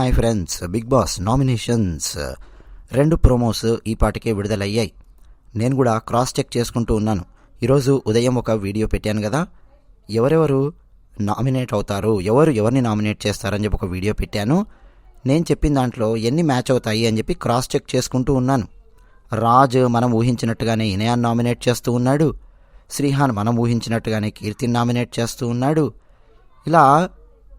Hi friends Bigg Boss nominations. రెండు promos ఈ పాటికే విడుదలయ్యాయి. నేను కూడా క్రాస్ చెక్ చేసుకుంటూ ఉన్నాను. ఈరోజు ఉదయం ఒక వీడియో పెట్టాను కదా? ఎవరెవరు నామినేట్ అవుతారు? ఎవరు ఎవరిని నామినేట్ చేస్తారని చెప్పి ఒక వీడియో పెట్టాను. నేను చెప్పిన దాంట్లో ఎన్ని మ్యాచ్ అవుతాయి అని చెప్పి క్రాస్ చెక్ చేసుకుంటూ ఉన్నాను. రాజ్ మనం ఊహించినట్టుగానే ఇనయాన్ నామినేట్ చేస్తూ ఉన్నాడు. శ్రీహాన్ మనం ఊహించినట్టుగానే కీర్తిని నామినేట్ చేస్తూ ఉన్నాడు. ఇలా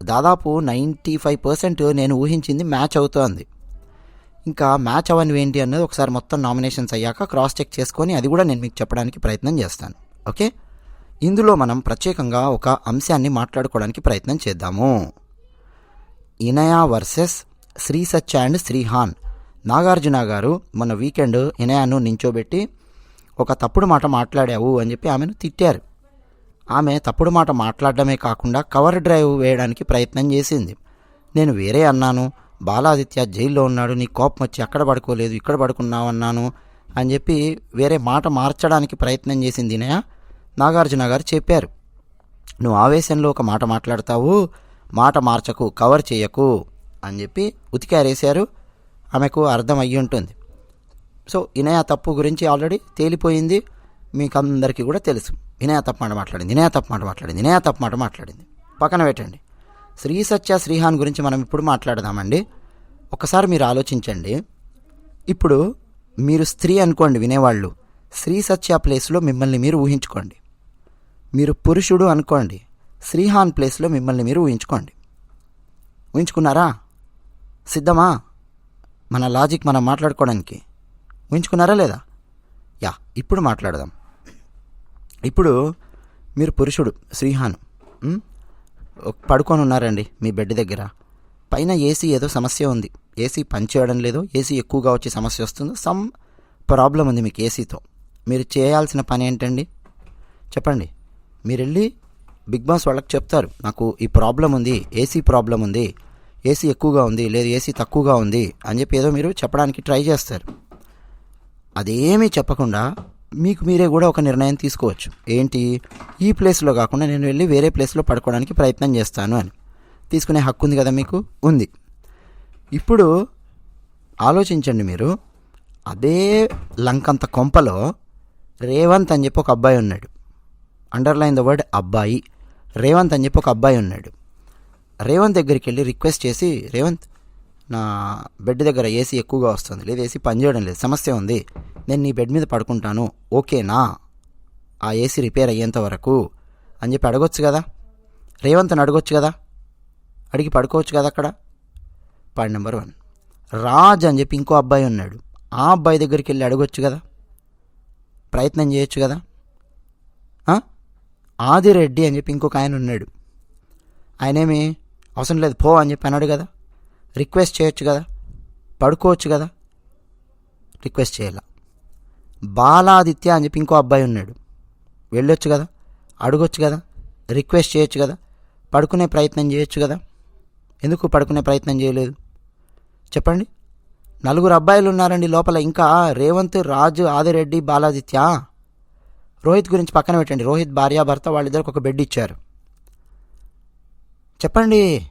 దాదాపు నైంటీ ఫైవ్ పర్సెంట్ నేను ఊహించింది మ్యాచ్ అవుతోంది. ఇంకా మ్యాచ్ అవన్నీ ఏంటి అన్నది ఒకసారి మొత్తం నామినేషన్స్ అయ్యాక క్రాస్ చెక్ చేసుకొని అది కూడా నేను మీకు చెప్పడానికి ప్రయత్నం చేస్తాను. ఓకే? ఇందులో మనం ప్రత్యేకంగా ఒక అంశాన్ని మాట్లాడుకోవడానికి ప్రయత్నం చేద్దాము. Inaya versus Sri Satya and Srihan. Nagarjuna garu మొన్న వీకెండ్ ఇనయాను నించోబెట్టి ఒక తప్పుడు మాట మాట్లాడావు అని చెప్పి ఆమెను తిట్టారు. ఆమె తప్పుడు మాట మాట్లాడడమే కాకుండా కవర్ డ్రైవ్ వేయడానికి ప్రయత్నం చేసింది. నేను వేరే అన్నాను. బాలాదిత్య జైల్లో ఉన్నాడు. నీ కోపం వచ్చి అక్కడ పడుకోలేదు? ఇక్కడ పడుకున్నావు అన్నాను అని చెప్పి వేరే మాట మార్చడానికి ప్రయత్నం చేసింది ఇనయ నాగార్జున గారు చెప్పారు. నువ్వు ఆవేశంలో ఒక మాట మాట్లాడతావు. మాట మార్చకు కవర్ చేయకు అని చెప్పి ఉతికారేశారు. ఆమెకు అర్థం అయ్యి ఉంటుంది. సో ఇనయ తప్పు గురించి ఆల్రెడీ తేలిపోయింది. మీకు అందరికీ కూడా తెలుసు. వినయ తప్ప మాట మాట్లాడింది వినయ తప్ప మాట మాట్లాడింది వినయ తప్ప మాట మాట్లాడింది. పక్కన పెట్టండి. శ్రీ సత్య శ్రీహాన్ గురించి మనం ఇప్పుడు మాట్లాడదామండి. ఒకసారి మీరు ఆలోచించండి. ఇప్పుడు మీరు స్త్రీ అనుకోండి వినేవాళ్ళు శ్రీ సత్య ప్లేస్లో మిమ్మల్ని మీరు ఊహించుకోండి. మీరు పురుషుడు అనుకోండి శ్రీహాన్ ప్లేస్లో మిమ్మల్ని మీరు ఊహించుకోండి. ఊహించుకున్నారా? సిద్ధమా? మన లాజిక్ మనం మాట్లాడుకోవడానికి. ఊహించుకున్నారా లేదా? యా ఇప్పుడు మాట్లాడదాం. ఇప్పుడు మీరు పురుషుడు శ్రీహాన్ పడుకొని ఉన్నారండి మీ బెడ్ దగ్గర. పైన ఏసీ ఏదో సమస్య ఉంది. ఏసీ పనిచేయడం లేదు. ఏసీ ఎక్కువగా వచ్చే సమస్య వస్తుందో. సమ్ ప్రాబ్లం ఉంది మీకు ఏసీతో. మీరు చేయాల్సిన పని ఏంటండి? చెప్పండి. మీరు వెళ్ళి బిగ్ బాస్ వాళ్ళకి చెప్తారు. నాకు ఈ ప్రాబ్లం ఉంది ఏసీ ప్రాబ్లం ఉంది ఏసీ ఎక్కువగా ఉంది లేదు ఏసీ తక్కువగా ఉంది అని చెప్పి ఏదో మీరు చెప్పడానికి ట్రై చేస్తారు. అదేమీ చెప్పకుండా మీకు మీరే కూడా ఒక నిర్ణయం తీసుకోవచ్చు. ఏంటి? ఈ ప్లేస్లో కాకుండా నేను వెళ్ళి వేరే ప్లేస్లో పడుకోవడానికి ప్రయత్నం చేస్తాను అని. తీసుకునే హక్కు ఉంది కదా మీకు? ఉంది. ఇప్పుడు ఆలోచించండి మీరు. అదే లంకంత కొంపలో రేవంత్ అని చెప్పి ఒక అబ్బాయి ఉన్నాడు. అండర్లైన్ ద వర్డ్ అబ్బాయి. రేవంత్ అని చెప్పి ఒక అబ్బాయి ఉన్నాడు. రేవంత్ దగ్గరికి వెళ్ళి రిక్వెస్ట్ చేసి రేవంత్ నా బెడ్ దగ్గర ఏసీ ఎక్కువగా వస్తుంది. లేదు ఏసీ పనిచేయడం లేదు. సమస్య ఉంది. నేను నీ బెడ్ మీద పడుకుంటాను. ఓకేనా ఆ ఏసీ రిపేర్ అయ్యేంత వరకు అని చెప్పి అడగొచ్చు కదా. రేవంత్ని అడగొచ్చు కదా. అడిగి పడుకోవచ్చు కదా అక్కడ. పాయింట్ నెంబర్ వన్ రాజ్ అని చెప్పి ఇంకో అబ్బాయి ఉన్నాడు. ఆ అబ్బాయి దగ్గరికి వెళ్ళి అడగొచ్చు కదా. ప్రయత్నం చేయొచ్చు కదా. ఆదిరెడ్డి అని చెప్పి ఇంకొక ఆయన ఉన్నాడు. ఆయనేమి అవసరం లేదు. పో అని చెప్పి అన్నాడు కదా. రిక్వెస్ట్ చేయొచ్చు కదా? పడుకోవచ్చు కదా? రిక్వెస్ట్ చేయాల. బాలాదిత్య అని చెప్పి ఇంకో అబ్బాయి ఉన్నాడు. వెళ్ళొచ్చు కదా? అడగొచ్చు కదా? రిక్వెస్ట్ చేయొచ్చు కదా? పడుకునే ప్రయత్నం చేయొచ్చు కదా? ఎందుకు పడుకునే ప్రయత్నం చేయలేదు? చెప్పండి. నలుగురు అబ్బాయిలు ఉన్నారండి లోపల. ఇంకా రేవంత్ రాజు ఆదిరెడ్డి బాలాదిత్య. రోహిత్ గురించి పక్కన పెట్టండి. రోహిత్ భార్యాభర్త వాళ్ళిద్దరికి ఒక బెడ్ ఇచ్చారు. చెప్పండి.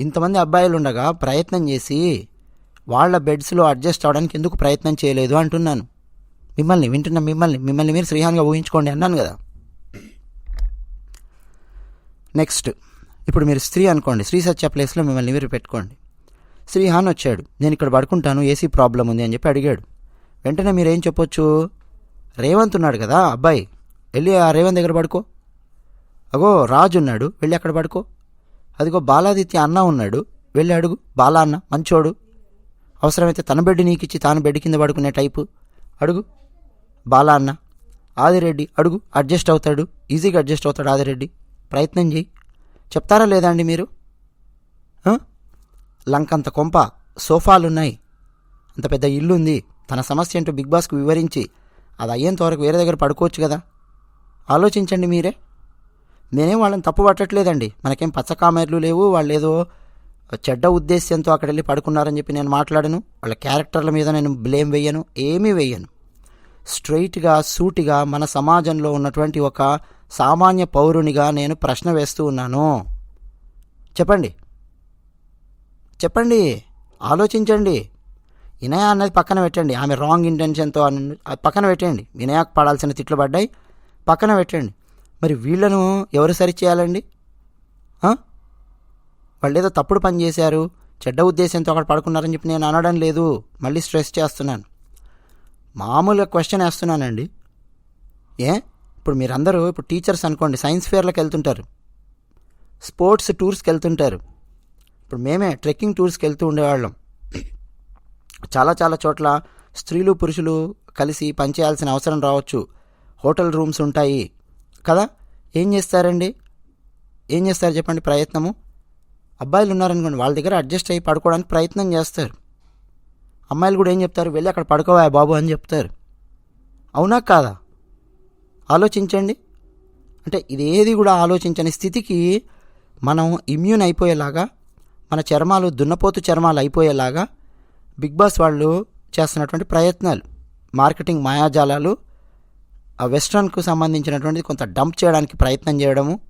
ఇంతమంది అబ్బాయిలు ఉండగా ప్రయత్నం చేసి వాళ్ళ బెడ్స్లో అడ్జస్ట్ అవ్వడానికి ఎందుకు ప్రయత్నం చేయలేదు అంటున్నాను. మిమ్మల్ని వింటున్న మిమ్మల్ని మిమ్మల్ని మీరు శ్రీహాన్గా ఊహించుకోండి అన్నాను కదా. నెక్స్ట్ ఇప్పుడు మీరు స్త్రీ అనుకోండి శ్రీ సత్య ప్లేస్లో మిమ్మల్ని మీరు పెట్టుకోండి. శ్రీహాన్ వచ్చాడు నేను ఇక్కడ పడుకుంటాను ఏసీ ప్రాబ్లం ఉంది అని చెప్పి అడిగాడు. వెంటనే మీరేం చెప్పొచ్చు? రేవంత్ ఉన్నాడు కదా అబ్బాయి. వెళ్ళి ఆ రేవంత్ దగ్గర పడుకో. అగో రాజు ఉన్నాడు వెళ్ళి అక్కడ పడుకో. అదిగో బాలాదిత్య అన్న ఉన్నాడు. వెళ్ళి అడుగు. బాలా అన్న మంచోడు. అవసరమైతే తన బెడ్ నీకిచ్చి తాను బెడ్ కింద పడుకునే టైపు. అడుగు. బాలా అన్న. ఆదిరెడ్డి అడుగు. అడ్జస్ట్ అవుతాడు. ఈజీగా అడ్జస్ట్ అవుతాడు ఆదిరెడ్డి. ప్రయత్నం చేయి చెప్తారా లేదా అండి మీరు? లంకంత కొంప సోఫాలున్నాయి. అంత పెద్ద ఇల్లు ఉంది తన సమస్య ఏంటో బిగ్ బాస్కు వివరించి. అది అయ్యేంత వరకు వేరే దగ్గర పడుకోవచ్చు కదా. ఆలోచించండి మీరే. నేనేం వాళ్ళని తప్పు పట్టట్లేదండి. మనకేం పచ్చకామెర్లు లేవు వాళ్ళు ఏదో చెడ్డ ఉద్దేశ్యంతో అక్కడ వెళ్ళి పడుకున్నారని చెప్పి నేను మాట్లాడను. వాళ్ళ క్యారెక్టర్ల మీద నేను బ్లేమ్ వేయను ఏమీ వేయను. స్ట్రైట్గా సూటిగా మన సమాజంలో ఉన్నటువంటి ఒక సామాన్య పౌరునిగా నేను ప్రశ్న వేస్తూ ఉన్నాను. చెప్పండి. చెప్పండి. ఆలోచించండి. వినయ అనేది పక్కన పెట్టండి. ఆమె రాంగ్ ఇంటెన్షన్తో అని అది పక్కన పెట్టండి వినయాకు పడాల్సిన తిట్లు పడ్డాయి. పక్కన పెట్టండి. మరి వీళ్ళను ఎవరు సరి చేయాలండి వాళ్ళు ఏదో తప్పుడు పని చేశారు చెడ్డ ఉద్దేశంతో అక్కడ పడుకున్నారని చెప్పి నేను అనడం లేదు. మళ్ళీ స్ట్రెస్ చేస్తున్నాను. మామూలుగా క్వశ్చన్ వేస్తున్నానండి. ఏ? ఇప్పుడు మీరందరూ ఇప్పుడు టీచర్స్ అనుకోండి సైన్స్ ఫేర్లకు వెళ్తుంటారు. స్పోర్ట్స్ టూర్స్కి వెళ్తుంటారు. ఇప్పుడు మేమే ట్రెక్కింగ్ టూర్స్కి వెళ్తూ ఉండేవాళ్ళం. చాలా చాలా చోట్ల స్త్రీలు పురుషులు కలిసి పనిచేయాల్సిన అవసరం రావచ్చు. హోటల్ రూమ్స్ ఉంటాయి. కదా? ఏం చేస్తారండి? ఏం చేస్తారు చెప్పండి ప్రయత్నము? అబ్బాయిలు ఉన్నారనుకోండి వాళ్ళ దగ్గర అడ్జస్ట్ అయ్యి పడుకోవడానికి ప్రయత్నం చేస్తారు. అమ్మాయిలు కూడా ఏం చెప్తారు? వెళ్ళి అక్కడ పడుకోవా బాబు అని చెప్తారు. అవునా కాదా? ఆలోచించండి. అంటే ఇది ఏది కూడా ఆలోచించని స్థితికి మనం ఇమ్యూన్ అయిపోయేలాగా మన చర్మాలు దున్నపోతు చర్మాలు అయిపోయేలాగా బిగ్ బాస్ వాళ్ళు చేస్తున్నటువంటి ప్రయత్నాలు మార్కెటింగ్ మాయాజాలాలు ఆ వెస్ట్రన్కు సంబంధించినటువంటి కొంత డంప్ చేయడానికి ప్రయత్నం చేయడము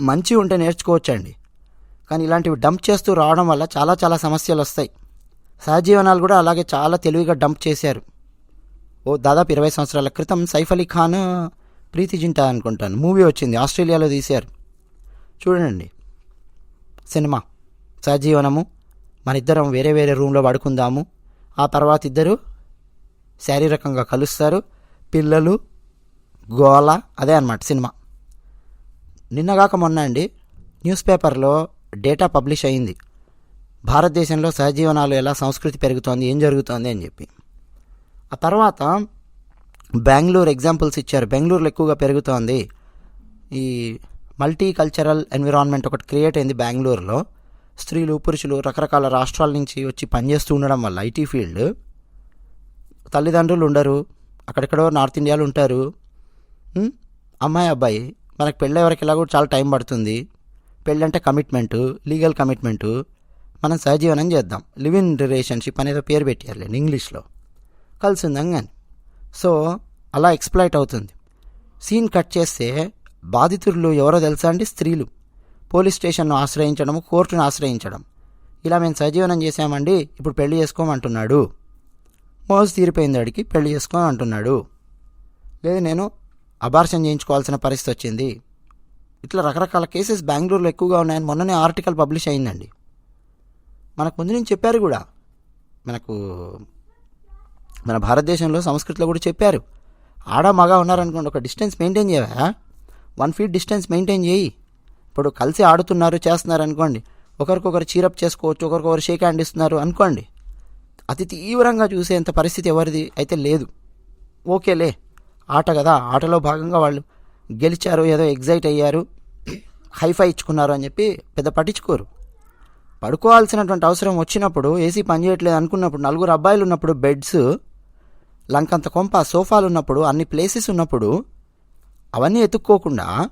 మంచి ఉంటే నేర్చుకోవచ్చండి. కానీ ఇలాంటివి డంప్ చేస్తూ రావడం వల్ల చాలా చాలా సమస్యలు వస్తాయి. సహజీవనాలు కూడా అలాగే చాలా తెలివిగా డంప్ చేశారు. ఓ దాదాపు ఇరవై సంవత్సరాల క్రితం సైఫ్ అలీ ఖాన్ ప్రీతి జింటా అనుకుంటాను. మూవీ వచ్చింది ఆస్ట్రేలియాలో తీశారు. చూడండి. సినిమా. సహజీవనము. మనిద్దరం వేరే వేరే రూమ్లో పడుకుందాము. ఆ తర్వాత ఇద్దరు శారీరకంగా కలుస్తారు. పిల్లలు గోళ అదే అన్నమాట సినిమా. నిన్నగాక మొన్న అండి న్యూస్ పేపర్లో డేటా పబ్లిష్ అయింది. భారతదేశంలో సహజీవనాలు ఎలా సంస్కృతి పెరుగుతోంది ఏం జరుగుతోంది అని చెప్పి. ఆ తర్వాత బెంగళూరు ఎగ్జాంపుల్స్ ఇచ్చారు. బెంగళూరులో ఎక్కువగా పెరుగుతోంది ఈ మల్టీ కల్చరల్ ఎన్విరాన్మెంట్ ఒకటి క్రియేట్ అయింది బెంగళూరులో. స్త్రీలు పురుషులు రకరకాల రాష్ట్రాల నుంచి వచ్చి పనిచేస్తూ ఉండడం వల్ల ఐటీ ఫీల్డ్. తల్లిదండ్రులు ఉండరు. అక్కడెక్కడో నార్త్ ఇండియాలో ఉంటారు. అమ్మాయి అబ్బాయి మనకు పెళ్ళే వరకు కూడా చాలా టైం పడుతుంది. పెళ్ళి అంటే కమిట్మెంటు లీగల్ కమిట్మెంటు. మనం సహజీవనం చేద్దాం. లివ్ ఇన్ రిలేషన్షిప్ అనేది పేరు పెట్టారులేండి ఇంగ్లీష్లో. కలిసిందాం కానీ సో అలా ఎక్స్ప్లైట్ అవుతుంది. సీన్ కట్ చేస్తే బాధితులు ఎవరో తెలుసా అండి? స్త్రీలు. పోలీస్ స్టేషన్ను ఆశ్రయించడం కోర్టును ఆశ్రయించడం. ఇలా మేము సజీవనం చేశామండి ఇప్పుడు పెళ్ళి చేసుకోమంటున్నాడు. మోజు తీరిపోయింది వాడికి పెళ్ళి చేసుకోమని అంటున్నాడు. లేదు నేను అబార్షన్ చేయించుకోవాల్సిన పరిస్థితి వచ్చింది. ఇట్లా రకరకాల కేసెస్ బెంగళూరులో ఎక్కువగా ఉన్నాయని మొన్ననే ఆర్టికల్ పబ్లిష్ అయిందండి. మనకు ముందు నుంచి చెప్పారు కూడా. మనకు మన భారతదేశంలో సంస్కృతిలో కూడా చెప్పారు. ఆడ మగ ఉన్నారనుకోండి ఒక డిస్టెన్స్ మెయింటైన్ చేయవా? వన్ ఫీట్ డిస్టెన్స్ మెయింటైన్ చేయి. ఇప్పుడు కలిసి ఆడుతున్నారు చేస్తున్నారు అనుకోండి ఒకరికొకరు చీరప్ చేసుకోవచ్చు ఒకరికొకరు షేక్ హ్యాండ్ ఇస్తున్నారు అనుకోండి అతి తీవ్రంగా చూసేంత పరిస్థితి ఎవరిది? అయితే లేదు. ఓకేలే. ఆట కదా ఆటలో భాగంగా వాళ్ళు గెలిచారు ఏదో ఎగ్జైట్ అయ్యారు హైఫై ఇచ్చుకున్నారు అని చెప్పి పెద్ద పట్టించుకోరు. పడుకోవాల్సినటువంటి అవసరం వచ్చినప్పుడు ఏసీ పనిచేయట్లేదు అనుకున్నప్పుడు నలుగురు అబ్బాయిలు ఉన్నప్పుడు బెడ్స్ లంకంత కొంప సోఫాలు ఉన్నప్పుడు అన్ని ప్లేసెస్ ఉన్నప్పుడు అవన్నీ ఎత్తుక్కోకుండా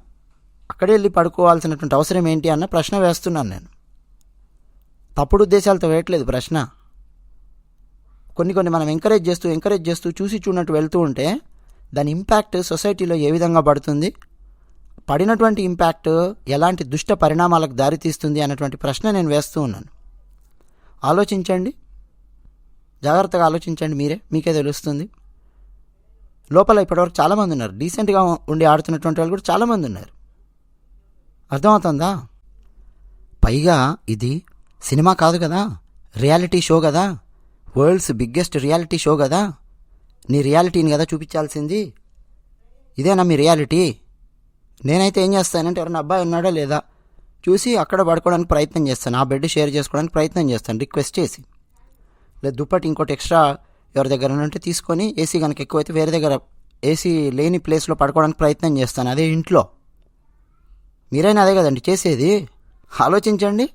అక్కడే వెళ్ళి పడుకోవాల్సినటువంటి అవసరం ఏంటి అన్న ప్రశ్న వేస్తున్నాను నేను. తప్పుడు ఉద్దేశాలతో వేయట్లేదు ప్రశ్న. కొన్ని కొన్ని మనం ఎంకరేజ్ చేస్తూ ఎంకరేజ్ చేస్తూ చూసి చూడనట్టు వెళ్తూ ఉంటే దాని ఇంపాక్ట్ సొసైటీలో ఏ విధంగా పడుతుంది? పడినటువంటి ఇంపాక్ట్ ఎలాంటి దుష్ట పరిణామాలకు దారితీస్తుంది అన్నటువంటి ప్రశ్న నేను వేస్తూ ఉన్నాను. ఆలోచించండి. జాగ్రత్తగా ఆలోచించండి మీరే. మీకే తెలుస్తుంది. లోపల ఇప్పటివరకు చాలామంది ఉన్నారు. డీసెంట్గా ఉండి ఆడుతున్నటువంటి వాళ్ళు కూడా చాలామంది ఉన్నారు. అర్థమవుతుందా? పైగా ఇది సినిమా కాదు కదా. రియాలిటీ షో కదా. వరల్డ్స్ బిగ్గెస్ట్ రియాలిటీ షో కదా. నీ రియాలిటీని కదా చూపించాల్సింది? ఇదేనా మీ రియాలిటీ? నేనైతే ఏం చేస్తానంటే ఎవరైనా అబ్బాయి ఉన్నాడా లేదా? చూసి అక్కడ పడుకోవడానికి ప్రయత్నం చేస్తాను. ఆ బెడ్ షేర్ చేసుకోవడానికి ప్రయత్నం చేస్తాను. రిక్వెస్ట్ చేసి. లేదు దుప్పటి ఇంకోటి ఎక్స్ట్రా ఎవరి దగ్గర ఉంటే తీసుకొని ఏసీ కనుక ఎక్కువైతే వేరే దగ్గర ఏసీ లేని ప్లేస్లో పడుకోవడానికి ప్రయత్నం చేస్తాను. అదే ఇంట్లో. మీరైనా అదే కదండి చేసేది? ఆలోచించండి.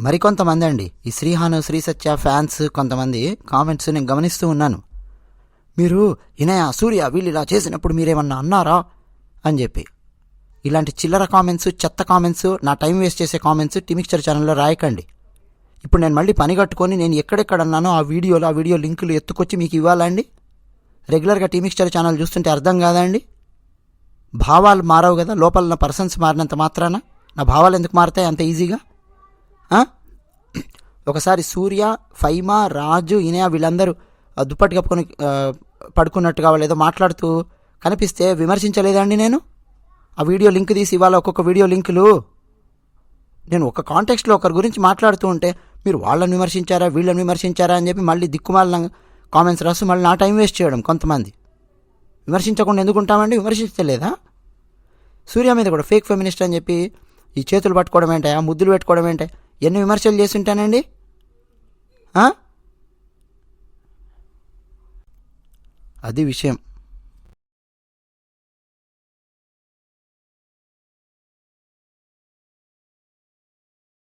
మరికొంతమంది అండి. ఈ శ్రీహాను శ్రీ సత్య ఫ్యాన్స్ కొంతమంది కామెంట్స్ నేను గమనిస్తూ ఉన్నాను. మీరు ఇనయ సూర్య వీళ్ళు ఇలా చేసినప్పుడు మీరేమన్నా అన్నారా? అని చెప్పి. ఇలాంటి చిల్లర కామెంట్స్ చెత్త కామెంట్స్ నా టైం వేస్ట్ చేసే కామెంట్స్ టిమిక్చర్ ఛానల్లో రాయకండి. ఇప్పుడు నేను మళ్ళీ పని కట్టుకొని నేను ఎక్కడెక్కడ అన్నానో ఆ వీడియోలు ఆ వీడియో లింకులు ఎత్తుకొచ్చి మీకు ఇవ్వాలా అండి? రెగ్యులర్గా టీమిక్చర్ ఛానల్ చూస్తుంటే అర్థం కాదా అండి? భావాలు మారవు కదా లోపల నా పర్సన్స్ మారినంత మాత్రాన? నా భావాలు ఎందుకు మారుతాయి అంత ఈజీగా? ఒకసారి సూర్య ఫైమా రాజు ఇనయా వీళ్ళందరూ దుప్పటి కప్పుకొని పడుకున్నట్టుగా ఏదో మాట్లాడుతూ కనిపిస్తే విమర్శించలేదండి నేను. ఆ వీడియో లింక్ తీసి ఇవాళ ఒక్కొక్క వీడియో లింకులు. నేను ఒక కాంటెక్స్ట్లో ఒకరి గురించి మాట్లాడుతూ ఉంటే మీరు వాళ్ళని విమర్శించారా వీళ్ళని విమర్శించారా అని చెప్పి మళ్ళీ దిక్కుమాలిన కామెంట్స్ రాసి మళ్ళీ నా టైం వేస్ట్ చేయడం కొంతమంది. విమర్శించకుండా ఎందుకు ఉంటామండి? విమర్శించలేదా? సూర్య మీద కూడా ఫేక్ ఫెమినిస్ట్ అని చెప్పి ఈ చేతులు పట్టుకోవడం ఏంటి? ఆ ముద్దులు పెట్టుకోవడం ఏంటి? ఎన్ని విమర్శలు చేసి ఉంటానండి? అది విషయం